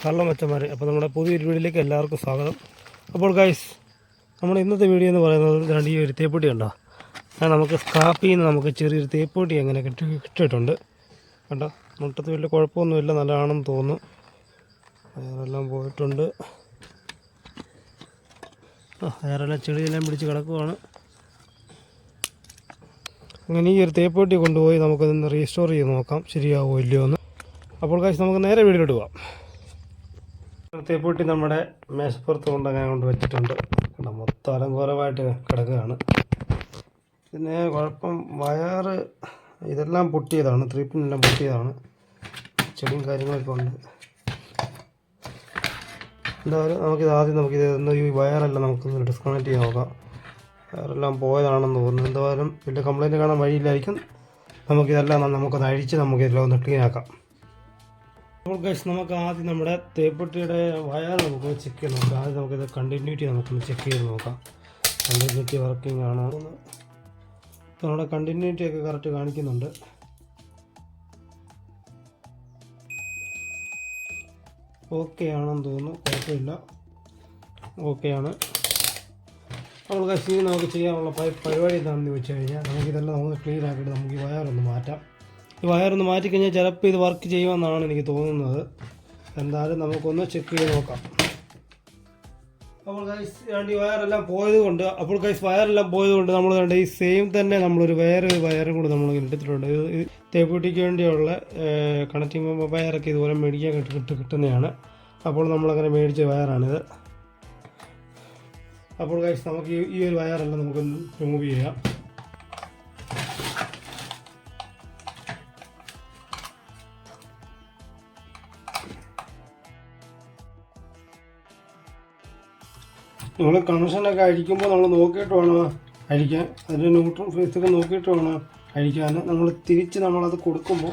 Hello മച്ചന്മാരെ അപ്പോൾ നമ്മുടെ പുതിയൊരു വീഡിയോയിലേക്ക് എല്ലാവർക്കും സ്വാഗതം. അപ്പോൾ ഗൈസ് നമ്മുടെ ഇന്നത്തെ വീഡിയോ എന്ന് പറയുന്നത് രണ്ട് ഈ ഒരു തേപ്പൊട്ടി ഉണ്ടോ അത് നമുക്ക് സ്ക്രാപ്പിൽ നിന്ന് നമുക്ക് ചെറിയൊരു തേപ്പൊട്ടി അങ്ങനെ കിട്ടി കിട്ടിയിട്ടുണ്ട്. കണ്ടോ? മുട്ടത്ത് വലിയ കുഴപ്പമൊന്നുമില്ല നല്ലതാണെന്ന് തോന്നുന്നു. അതെല്ലാം പോയിട്ടുണ്ട്. വേറെല്ലാം ചെടിയെല്ലാം പിടിച്ച് കിടക്കുവാണ്. അങ്ങനെ ഈ ഒരു തേപ്പൊട്ടി കൊണ്ടുപോയി നമുക്കതൊന്ന് റീസ്റ്റോർ ചെയ്ത് നോക്കാം ശരിയാവുമോ ഇല്ലയോ എന്ന് അപ്പോൾ കാശ് നമുക്ക് നേരെ വീട്ടിലോട്ട് പോവാം. തേപ്പൊട്ടി നമ്മുടെ മേശപ്പുറത്ത് കൊണ്ട് അങ്ങനെ കൊണ്ട് വെച്ചിട്ടുണ്ട്. കണ്ടോ, മൊത്തം അലങ്കോലമായിട്ട് കിടക്കുകയാണ്. പിന്നെ കുഴപ്പം വയറ് ഇതെല്ലാം പൊട്ടിയതാണ് ത്രീപ്പിനെല്ലാം പൊട്ടിയതാണ്. ചെടിയും കാര്യങ്ങളൊക്കെ ഉണ്ട്. എന്തായാലും നമുക്കിത് ആദ്യം നമുക്കിത് ഒന്ന് ഈ വയറെല്ലാം നമുക്കൊന്ന് ഡിസ്കണക്ട് ചെയ്ത് നോക്കാം. വയറെല്ലാം പോയതാണെന്ന് തോന്നുന്നു. എന്തായാലും വലിയ കംപ്ലൈന്റ് കാണാൻ വഴിയില്ലായിരിക്കും. നമുക്കിതെല്ലാം നമുക്കൊന്ന് അഴിച്ച് നമുക്കിതെല്ലാം ഒന്ന് ക്ലീൻ ആക്കാം. അപ്പോൾ ഗൈസ് നമുക്ക് ആദ്യം നമ്മുടെ തേപ്പെട്ടിയുടെ വയർ നമുക്ക് ചെക്ക് ചെയ്ത് നോക്കാം. ആദ്യം നമുക്കിത് കണ്ടിന്യൂറ്റി നമുക്കൊന്ന് ചെക്ക് ചെയ്ത് നോക്കാം. കണ്ടിന്യൂറ്റി വർക്കിംഗ് ആണോ? നമ്മുടെ കണ്ടിന്യൂറ്റി ഒക്കെ കറക്റ്റ് കാണിക്കുന്നുണ്ട്. ഓക്കെ ആണെന്ന് തോന്നുന്നു. കുഴപ്പമില്ല. ഓക്കെ ആണ്. അപ്പോൾ കശ്മീരി നമുക്ക് ചെയ്യാനുള്ള പരിപാടി എന്താണെന്ന് ചോദിച്ചു കഴിഞ്ഞാൽ നമുക്കിതെല്ലാം നമുക്ക് ക്ലീൻ ആക്കിയിട്ട് നമുക്ക് ഈ വയറൊന്ന് മാറ്റാം. ഈ വയറൊന്ന് മാറ്റിക്കഴിഞ്ഞാൽ ചിലപ്പോൾ ഇത് വർക്ക് ചെയ്യുമെന്നാണ് എനിക്ക് തോന്നുന്നത്. എന്തായാലും നമുക്കൊന്ന് ചെക്ക് ചെയ്ത് നോക്കാം. അപ്പോൾ ഗൈസ് രണ്ട് വയറെല്ലാം പോയത് കൊണ്ട് അപ്പോൾ ഗൈസ് വയറെല്ലാം പോയത് കൊണ്ട് നമ്മൾ കണ്ട ഈ സെയിം തന്നെ നമ്മളൊരു വേറെ ഒരു വയറും കൂടി നമ്മൾ എടുത്തിട്ടുണ്ട്. ഇത് തേപ്പൂട്ടിക്ക് വേണ്ടിയുള്ള കണക്റ്റിംഗ് വയറൊക്കെ ഇതുപോലെ മേടിക്കാൻ കിട്ടി കിട്ടി കിട്ടുന്നതാണ്. അപ്പോൾ നമ്മളങ്ങനെ മേടിച്ച വയറാണിത്. അപ്പോൾ ഗൈസ് നമുക്ക് ഈ ഒരു വയറെല്ലാം നമുക്ക് റിമൂവ് ചെയ്യാം. നമ്മൾ കണക്ഷനൊക്കെ അഴിക്കുമ്പോൾ നമ്മൾ നോക്കിയിട്ട് വേണം അഴിക്കാൻ. അതിന്റെ ന്യൂട്രൽ ഫേസൊക്കെ നോക്കിയിട്ട് വേണം അഴിക്കാൻ. നമ്മൾ തിരിച്ച് നമ്മളത് കൊടുക്കുമ്പോൾ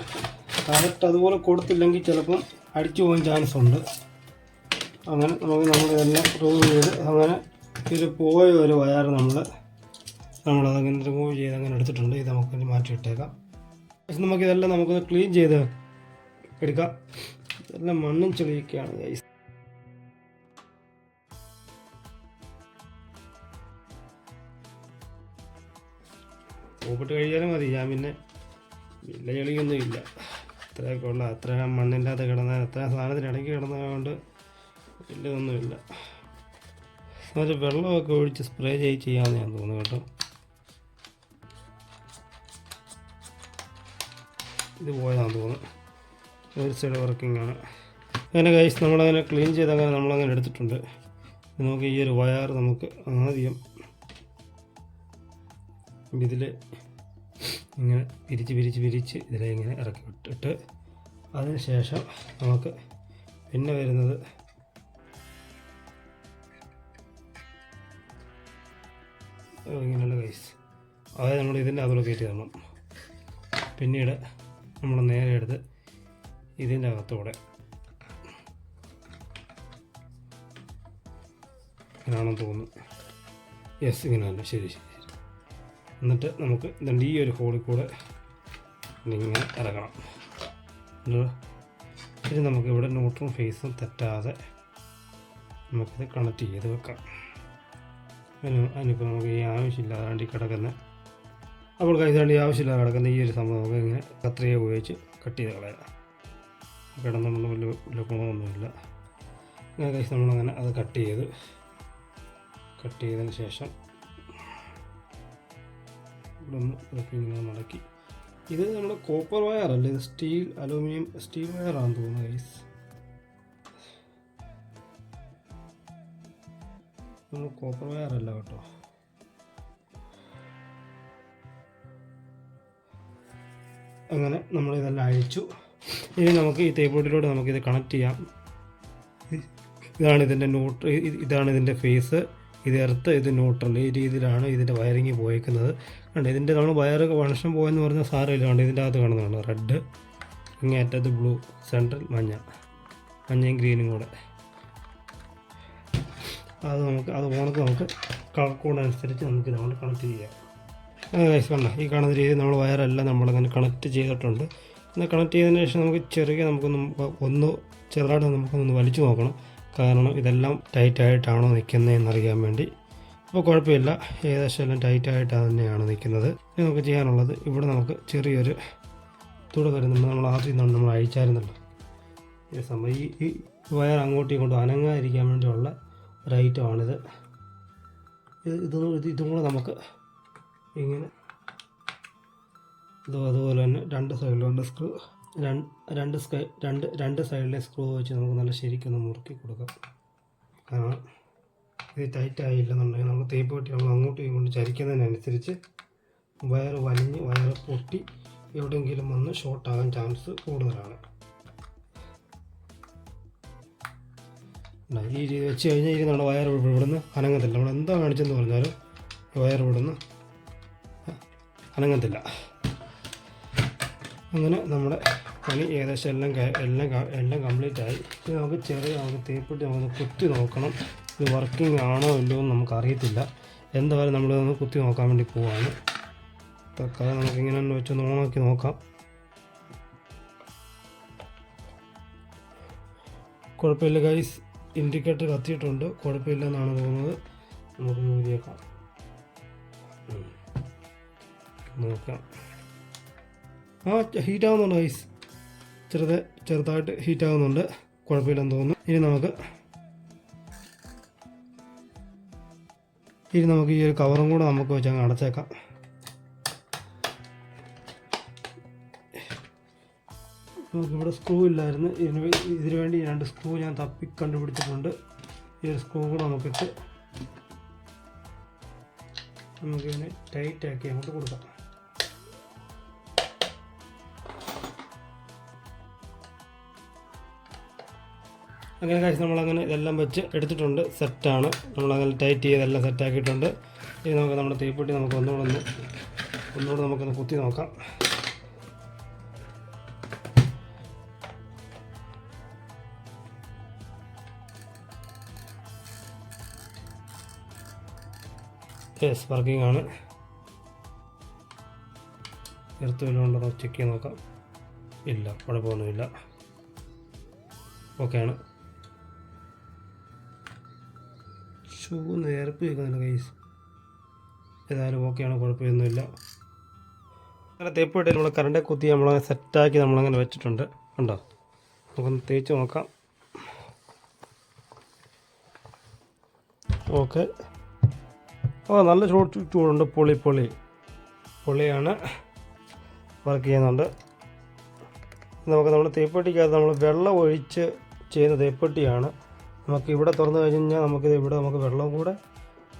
കറക്റ്റ് അതുപോലെ കൊടുത്തില്ലെങ്കിൽ ചിലപ്പം അടിച്ചു പോകാൻ ചാൻസ് ഉണ്ട്. അങ്ങനെ നമുക്ക് നമ്മളിതെല്ലാം റിമൂവ് ചെയ്ത് അങ്ങനെ ഇത് പോയ ഒരു വയർ നമ്മൾ നമ്മളതങ്ങനെ റിമൂവ് ചെയ്ത് അങ്ങനെ എടുത്തിട്ടുണ്ട്. ഇത് നമുക്ക് മാറ്റി ഇട്ടേക്കാം. പക്ഷെ നമുക്കിതെല്ലാം നമുക്കൊന്ന് ക്ലീൻ ചെയ്ത് എടുക്കാം. ഇതെല്ലാം മണ്ണും ചെളിയൊക്കെയാണ് പൂപ്പിട്ട് കഴിഞ്ഞാലും മതി. ഞാൻ പിന്നെ ഇല്ല ഇത്രയൊക്കെ ഉള്ള. അത്ര മണ്ണിന്റെ അകത്ത് കിടന്ന അത്ര സാധനത്തിനിടയ്ക്ക് കിടന്നതുകൊണ്ട് വലിയതൊന്നുമില്ല ഒരു വെള്ളമൊക്കെ ഒഴിച്ച് സ്പ്രേ ചെയ്ത് ചെയ്യാമെന്ന് ഞാൻ തോന്നുന്നു കേട്ടോ. ഇത് പോയതാണെന്ന് തോന്നുന്നു. ഒരു സൈഡ് വർക്കിംഗ് ആണ്. അങ്ങനെ കഴിച്ച് നമ്മളങ്ങനെ ക്ലീൻ ചെയ്ത് അങ്ങനെ നമ്മളങ്ങനെ എടുത്തിട്ടുണ്ട്. നമുക്ക് ഈ ഒരു വയർ നമുക്ക് ആദ്യം ഇതിൽ ഇങ്ങനെ പിരിച്ച് പിരിച്ച് പിരിച്ച് ഇതിലെ ഇങ്ങനെ ഇറക്കി വിട്ടിട്ട് അതിനുശേഷം നമുക്ക് പിന്നെ വരുന്നത് ഇങ്ങനെയുള്ള കൈസ് അതായത് നമ്മൾ ഇതിന്റെ അതിലൂടെ കയറ്റി തരണം. പിന്നീട് നമ്മൾ നേരെ എടുത്ത് ഇതിന്റെ അകത്തൂടെ ഇങ്ങനെയാണെന്ന് തോന്നുന്നു. യെസ് ഇങ്ങനെയല്ല? ശരി ശരി. എന്നിട്ട് നമുക്ക് ഇതുണ്ട് ഈ ഒരു ഹോളിൽ കൂടെ ഇങ്ങനെ ഇറങ്ങണം. ഇത് നമുക്ക് ഇവിടെ നോട്ടും ഫേസും തെറ്റാതെ നമുക്കിത് കണക്ട് ചെയ്ത് വെക്കാം. അതിന് അതിനിപ്പോൾ നമുക്ക് ഈ ആവശ്യമില്ലാതെ കിടക്കുന്ന അപ്പോൾ കൈതാണ്ട് ഈ ആവശ്യമില്ലാതെ കിടക്കുന്ന ഈ ഒരു സംഭവം നമുക്ക് ഇങ്ങനെ കത്രിക ഉപയോഗിച്ച് കട്ട് ചെയ്ത് കളയാം. കിടന്നുകൊണ്ട് വലിയ വലിയ ഗുണമൊന്നുമില്ല. ഇങ്ങനെ കഴിച്ച് നമ്മളങ്ങനെ അത് കട്ട് ചെയ്ത് കട്ട് ചെയ്തതിന് ശേഷം ഇവിടെ ഒന്ന് ഇങ്ങനെ മടക്കി. ഇത് നമ്മൾ കോപ്പർ വയർ അല്ല? ഇത് സ്റ്റീൽ അലൂമിനിയം സ്റ്റീൽ വയർ വയറാണെന്ന് തോന്നുന്നു ഗൈസ് നമ്മൾ കോപ്പർ വയർ അല്ല കേട്ടോ. അങ്ങനെ നമ്മൾ ഇതെല്ലാം അഴിച്ചു. ഇനി നമുക്ക് ഈ തേപ്പൊട്ടിയിലൂടെ നമുക്കിത് കണക്ട് ചെയ്യാം. ഇതാണ് ഇതിന്റെ നോട്ട് ഇതാണ് ഇതിന്റെ ഫേസ് ഇത് എർത്ത് ഇത് ന്യൂട്രൽ ഈ രീതിയിലാണ് ഇതിന്റെ വയറിങ് പോയേക്കുന്നത്. കണ്ട് ഇതിന്റെ നമ്മൾ വയർ വണക്ഷം പോയെന്ന് പറഞ്ഞ സാരമില്ല. കണ്ട് ഇതിന്റെ അകത്ത് കാണുന്നതാണ് റെഡ് ഇങ്ങേറ്റത് ബ്ലൂ സെൻട്രൽ മഞ്ഞ. മഞ്ഞയും ഗ്രീനും കൂടെ. അത് നമുക്ക് അത് ഓണക്ക് നമുക്ക് കളർ കോഡ് അനുസരിച്ച് നമുക്ക് നമ്മൾ കണക്ട് ചെയ്യാം. കണ്ട? ഈ കാണുന്ന രീതിയിൽ നമ്മൾ വയറെല്ലാം നമ്മളങ്ങനെ കണക്ട് ചെയ്തിട്ടുണ്ട്. എന്നാൽ കണക്ട് ചെയ്തതിന് ശേഷം നമുക്ക് ചെറിയ നമുക്കൊന്ന് ഒന്ന് ചെറുതായിട്ട് നമുക്കൊന്ന് വലിച്ചു നോക്കണം. കാരണം ഇതെല്ലാം ടൈറ്റായിട്ടാണോ നിൽക്കുന്നതെന്ന് അറിയാൻ വേണ്ടി. അപ്പോൾ കുഴപ്പമില്ല. ഏകദേശം എല്ലാം ടൈറ്റായിട്ട് തന്നെയാണ് നിൽക്കുന്നത്. ഇനി നമുക്ക് ചെയ്യാനുള്ളത് ഇവിടെ നമുക്ക് ചെറിയൊരു തുട വരുന്നുണ്ട് നമ്മൾ ആദ്യം നിന്നാണ് നമ്മൾ അഴിച്ചായിരുന്നല്ലോ. ഈ സമയം ഈ ഈ വയർ അങ്ങോട്ടും ഇങ്ങോട്ടും അനങ്ങാതിരിക്കാൻ വേണ്ടിയുള്ള ഒരു ഐറ്റമാണിത്. ഇത് ഇതൊന്നും ഇത് ഇതും കൂടെ നമുക്ക് ഇങ്ങനെ ഇതും അതുപോലെ തന്നെ രണ്ട് സൈഡിലുണ്ട് സ്ക്രൂ രണ്ട് സ്കൈ രണ്ട് രണ്ട് സൈഡിലെ സ്ക്രൂ വെച്ച് നമുക്ക് നല്ല ശരിക്കൊന്ന് മുറുക്കി കൊടുക്കാം. കാരണം ഇത് ടൈറ്റ് ആയില്ലെന്നുണ്ടെങ്കിൽ നമ്മൾ തേപ്പ് പെട്ടി നമ്മൾ അങ്ങോട്ടും ഇങ്ങോട്ടും ചരിക്കുന്നതിനനുസരിച്ച് വയർ വലിഞ്ഞ് വയർ പൊട്ടി എവിടെയെങ്കിലും വന്ന് ഷോർട്ടാകാൻ ചാൻസ് കൂടുതലാണ്. ഈ രീതി വെച്ച് കഴിഞ്ഞാൽ ഇനി നമ്മുടെ വയർ ഇവിടുന്ന് അനങ്ങത്തില്ല. നമ്മൾ എന്താ കാണിച്ചെന്ന് പറഞ്ഞാലും വയർ ഇവിടുന്ന് അനങ്ങത്തില്ല. അങ്ങനെ നമ്മുടെ പണി ഏകദേശം എല്ലാം എല്ലാം എല്ലാം കംപ്ലീറ്റ് ആയി. ഇനി നമുക്ക് ചെറിയ നമുക്ക് തേപ്പിട്ട് നമുക്ക് കുത്തി നോക്കണം. ഇത് വർക്കിംഗ് ആണോ ഇല്ലയോ എന്ന് നമുക്കറിയത്തില്ല എന്തായാലും നമ്മൾ ഒന്ന് കുത്തി നോക്കാൻ വേണ്ടി പോവാണ്. തൽക്കാലം നമുക്കിങ്ങനെ തന്നെ വെച്ചൊന്ന് ഓണാക്കി നോക്കാം. കുഴപ്പമില്ല ഗൈസ് ഇൻഡിക്കേറ്റർ കത്തിയിട്ടുണ്ട്. കുഴപ്പമില്ല എന്നാണ് തോന്നുന്നത്. നമുക്ക് നോക്കാം. നോക്കാം. ആ ഹീറ്റ് ആവുന്നുണ്ട് ഗൈസ് ചെറുത് ചെറുതായിട്ട് ഹീറ്റ് ആവുന്നുണ്ട്. കുഴപ്പമില്ലെന്ന് തോന്നുന്നു. ഇനി നമുക്ക് ഇനി നമുക്ക് ഈ ഒരു കവറും കൂടെ നമുക്ക് വെച്ച് അങ്ങ് അടച്ചേക്കാം. നമുക്കിവിടെ സ്ക്രൂ ഇല്ലായിരുന്നു. ഇതിന് ഇതിനു വേണ്ടി രണ്ട് സ്ക്രൂ ഞാൻ തപ്പി കണ്ടുപിടിച്ചിട്ടുണ്ട്. ഈ ഒരു സ്ക്രൂ കൂടെ നമുക്കിട്ട് നമുക്കിതിനെ ടൈറ്റ് ആക്കി അങ്ങോട്ട് കൊടുക്കാം. അങ്ങനെ കാര്യം നമ്മളങ്ങനെ ഇതെല്ലാം വെച്ച് എടുത്തിട്ടുണ്ട്. സെറ്റാണ് നമ്മളങ്ങനെ ടൈറ്റ് ചെയ്തെല്ലാം സെറ്റാക്കിയിട്ടുണ്ട് ഇനി നമുക്ക് നമ്മുടെ തീപ്പെട്ടി നമുക്ക് ഒന്നുകൂടെ ഒന്ന് ഒന്നുകൂടെ നമുക്കൊന്ന് കുത്തി നോക്കാം. യെസ് വർക്കിംഗ് ആണ്. എർത്ത് വല്ലതും ചെക്ക് ചെയ്ത് നോക്കാം. ഇല്ല കുഴപ്പമൊന്നുമില്ല. ഓക്കെയാണ് ഷൂ നേർപ്പ് വെക്കുന്നില്ല കൈസ് ഏതായാലും ഓക്കെയാണ് കുഴപ്പമൊന്നുമില്ല. അങ്ങനെ തേപ്പിട്ട് നമ്മൾ കറണ്ടെ കുത്തി നമ്മൾ സെറ്റാക്കി നമ്മളങ്ങനെ വെച്ചിട്ടുണ്ട്. കണ്ടോ? നമുക്കൊന്ന് തേച്ച് നോക്കാം. ഓക്കെ ഓ നല്ല ചൂട് ചൂടുണ്ട്. പൊളി പൊളി. പൊളിയാണ് വർക്ക് ചെയ്യുന്നുണ്ട്. നമുക്ക് നമ്മൾ തേപ്പെട്ടിക്കകത്ത് നമ്മൾ വെള്ളം ഒഴിച്ച് ചെയ്യുന്ന തേപ്പെട്ടിയാണ് നമുക്ക് ഇവിടെ തുറന്നു കഴിഞ്ഞാൽ നമുക്കിത് ഇവിടെ നമുക്ക് വെള്ളം കൂടെ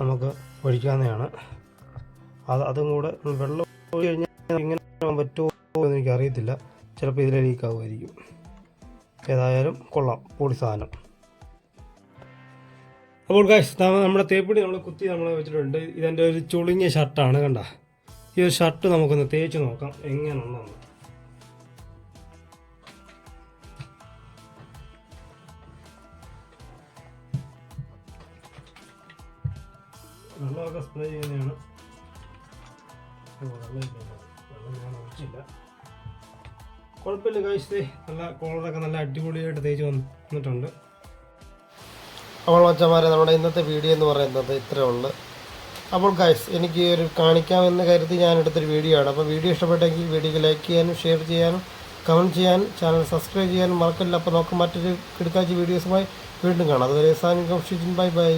നമുക്ക് ഒഴിക്കാവുന്നതാണ്. അത് അതും കൂടെ വെള്ളം ഒഴിച്ച് കഴിഞ്ഞാൽ ഇങ്ങനെ പറ്റുമോ എന്ന് എനിക്ക് അറിയത്തില്ല ചിലപ്പോൾ ഇതിലെ ലീക്ക് ആകുമായിരിക്കും ഏതായാലും കൊള്ളാം പൊടി സാധനം. അപ്പോൾ ഗൈസ് നമ്മുടെ തേപ്പിടി നമ്മൾ കുത്തി നമ്മൾ വെച്ചിട്ടുണ്ട്. ഇതെന്റെ ഒരു ചുളിഞ്ഞ ഷർട്ടാണ് കണ്ട? ഈ ഒരു ഷർട്ട് നമുക്കൊന്ന് തേച്ച് നോക്കാം എങ്ങനെയുണ്ടെന്ന് വെള്ളമൊക്കെ സ്പ്രേ ചെയ്യുന്നതാണ് കുഴപ്പമില്ല കഴിച്ചത് നല്ല കോളറൊക്കെ നല്ല അടിപൊളിയായിട്ട് തേച്ച് വന്നിട്ടുണ്ട്. അപ്പോൾ അച്ഛന്മാരെ നമ്മുടെ ഇന്നത്തെ വീഡിയോ എന്ന് പറയുന്നത് ഇത്രേ ഉള്ളു. അപ്പോൾ ഗൈസ് എനിക്ക് ഒരു കാണിക്കാമെന്ന് കരുതി ഞാൻ എടുത്തൊരു വീഡിയോ ആണ്. അപ്പോൾ വീഡിയോ ഇഷ്ടപ്പെട്ടെങ്കിൽ വീഡിയോ ലൈക്ക് ചെയ്യാനും ഷെയർ ചെയ്യാനും കമന്റ് ചെയ്യാനും ചാനൽ സബ്സ്ക്രൈബ് ചെയ്യാനും മറക്കില്ല. അപ്പോൾ നമുക്ക് മറ്റൊരു കിടക്കാച്ചി വീഡിയോസുമായി വീണ്ടും കാണാം. അതുവരെ സാനിക്കും ബൈ ബൈ